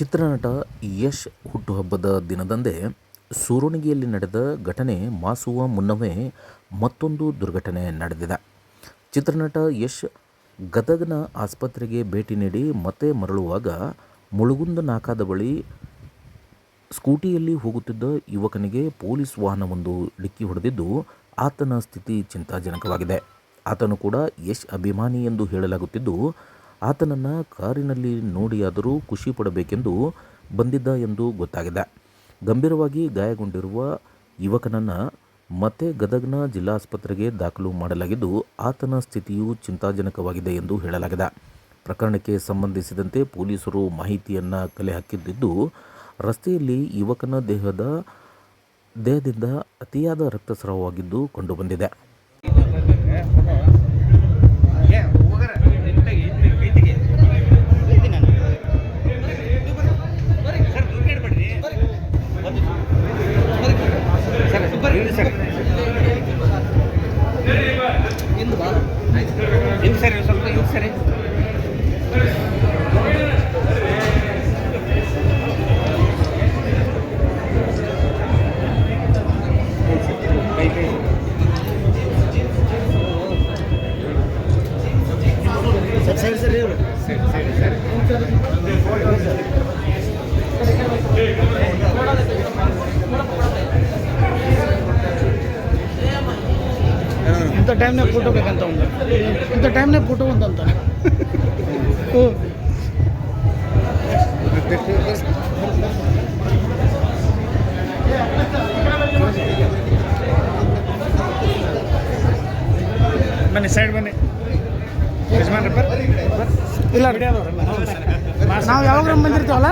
ಚಿತ್ರನಟ ಯಶ್ ಹುಟ್ಟುಹಬ್ಬದ ದಿನದಂದೇ ಸೂರಣಿಗೆಯಲ್ಲಿ ನಡೆದ ಘಟನೆ ಮಾಸುವ ಮುನ್ನವೇ ಮತ್ತೊಂದು ದುರ್ಘಟನೆ ನಡೆದಿದೆ. ಚಿತ್ರನಟ ಯಶ್ ಗದಗನ ಆಸ್ಪತ್ರೆಗೆ ಭೇಟಿ ನೀಡಿ ಮತ್ತೆ ಮರಳುವಾಗ ಮುಳುಗುಂದ ನಾಕಾದ ಬಳಿ ಸ್ಕೂಟಿಯಲ್ಲಿ ಹೋಗುತ್ತಿದ್ದ ಯುವಕನಿಗೆ ಪೊಲೀಸ್ ವಾಹನವೊಂದು ಡಿಕ್ಕಿ ಹೊಡೆದಿದ್ದು ಆತನ ಸ್ಥಿತಿ ಚಿಂತಾಜನಕವಾಗಿದೆ. ಆತನು ಕೂಡ ಯಶ್ ಅಭಿಮಾನಿ ಎಂದು ಹೇಳಲಾಗುತ್ತಿದ್ದು ಆತನನ್ನು ಕಾರಿನಲ್ಲಿ ನೋಡಿಯಾದರೂ ಖುಷಿ ಪಡಬೇಕೆಂದು ಬಂದಿದ್ದ ಎಂದು ಗೊತ್ತಾಗಿದೆ. ಗಂಭೀರವಾಗಿ ಗಾಯಗೊಂಡಿರುವ ಯುವಕನನ್ನು ಮತ್ತೆ ಗದಗ್ನ ಜಿಲ್ಲಾಸ್ಪತ್ರೆಗೆ ದಾಖಲು ಮಾಡಲಾಗಿದ್ದು ಆತನ ಸ್ಥಿತಿಯು ಚಿಂತಾಜನಕವಾಗಿದೆ ಎಂದು ಹೇಳಲಾಗಿದೆ. ಪ್ರಕರಣಕ್ಕೆ ಸಂಬಂಧಿಸಿದಂತೆ ಪೊಲೀಸರು ಮಾಹಿತಿಯನ್ನು ಕಲೆ ಹಾಕಿದ್ದು, ರಸ್ತೆಯಲ್ಲಿ ಯುವಕನ ದೇಹದ, ದೇಹದಿಂದ ಅತಿಯಾದ ರಕ್ತಸ್ರಾವವಾಗಿದ್ದು ಕಂಡುಬಂದಿದೆ. ಹಿಂದೆ ಸರಿ. ಸ್ವಲ್ಪ ಹಿಂದೆ ಸರಿ. ಕೈ ಕೈ ಸರಿ ಸರಿ ಇವ್ರು ಸರಿ. ಸರಿ ಸರಿ. ಇಂಥ ಟೈಮ್ನಾಗ ಫೋಟೋ ಬೇಕಂತ ಒಂದು ಇಂಥ ಟೈಮ್ನಾಗ ಫೋಟೋ ಒಂದು ಅಂತ. ಹ್ಞೂ. ಬನ್ನಿ ಸೈಡ್ ಬನ್ನಿ. ಇಲ್ಲ ನಾವು ಯಾವಾಗ ಬಂದಿರ್ತೀವಲ್ಲ?